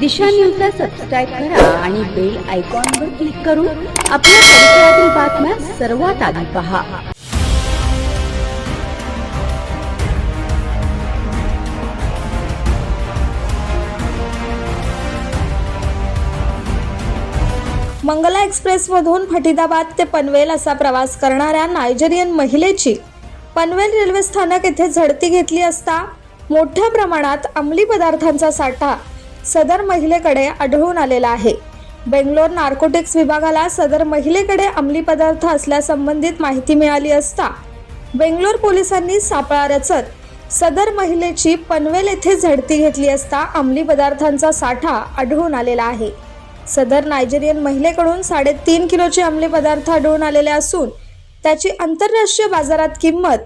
दिशा न्यूजला सबस्क्राईब करा आणि बेल आयकॉनवर क्लिक करून आपल्या परिसरातील बातम्या सर्वात आधी पहा. मंगला एक्सप्रेसमधून फटिदाबाद ते पनवेल असा प्रवास करणाऱ्या नायजेरियन महिलेची पनवेल रेल्वे स्थानक येथे झडती घेतली असता मोठ्या प्रमाणात अंमली पदार्थांचा साठा सदर महिलेकडे आढळून आलेला आहे. बेंगलोर नार्कोटिक्स विभागाला सदर महिलेकडे अंमली पदार्थ असल्यासंबंधित माहिती मिळाली असता बेंगलोर पोलिसांनी सापळा रचत सदर महिलेची पनवेल येथे झडती घेतली असता अंमली पदार्थांचा साठा आढळून आलेला आहे. सदर नायजेरियन महिलेकडून साडेतीन किलोचे अंमली पदार्थ आढळून आलेले असून त्याची आंतरराष्ट्रीय बाजारात किंमत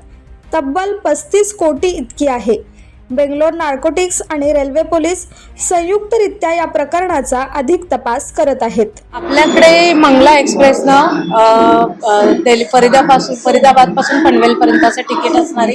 तब्बल पस्तीस कोटी इतकी आहे. बेंगलोर नार्कोटिक्स आणि रेल्वे पोलीस संयुक्तरित्या या प्रकरणाचा अधिक तपास करत आहेत. आपल्याकडे मंगला एक्सप्रेसनं दिल्ली फरीदापासून फरीदाबादपासून पनवेलपर्यंतचं तिकीट असणारी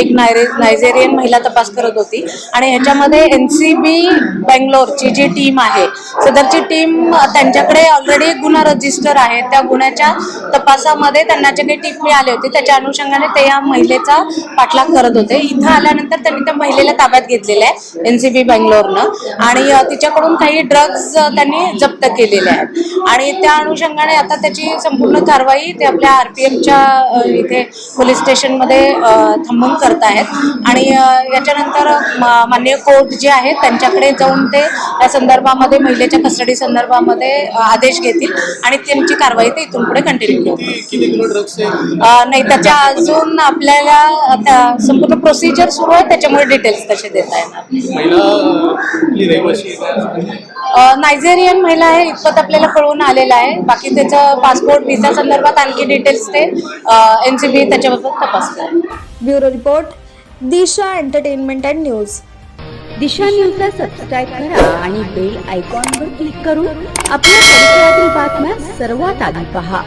एक नायरे नायजेरियन महिला तपास करत होती. आणि ह्याच्यामध्ये एन सी बी बेंगलोरची जी टीम आहे सदरची टीम त्यांच्याकडे ऑलरेडी गुन्हा रजिस्टर आहे. त्या गुन्ह्याच्या तपासामध्ये त्यांना जे काही टीप मिळाली होती त्याच्या अनुषंगाने ते या महिलेचा पाठलाग करत होते. इथं आल्यानंतर त्यांनी त्या महिलेला ताब्यात घेतलेलं आहे एन सी बी बेंगलोरनं. आणि तिच्याकडून काही ड्रग्ज त्यांनी जप्त केलेले आहेत. आणि त्या अनुषंगाने आता त्याची संपूर्ण कारवाई ते आपल्या आर पी एमच्या इथे पोलीस स्टेशनमध्ये थांबून करत आहेत. आणि याच्यानंतर म- माननीय कोर्ट जे आहेत त्यांच्याकडे जाऊन ते या संदर्भामध्ये महिलेच्या कस्टडी संदर्भामध्ये आदेश घेतील. आणि त्यांची कारवाई ते इथून पुढे कंटिन्यू नाही त्याच्या अजून आपल्याला संपूर्ण प्रोसिजर सुरू आहे त्याच्यामुळे डिटेल्स तसे देता येणार? नायजेरियन महिला आहे इतपत आपल्याला कळून आलेलं आहे. बाकी त्याचं पासपोर्ट व्हिसा संदर्भात आणखी डिटेल्स ते एन सी बी त्याच्याबाबत तपास करेल bureau report Disha entertainment and news. Disha न्यूजला सबस्क्राईब करा आणि बेल आयकॉनवर क्लिक करून आपल्या परिसरातील बातम्या सर्वात आधी पहा.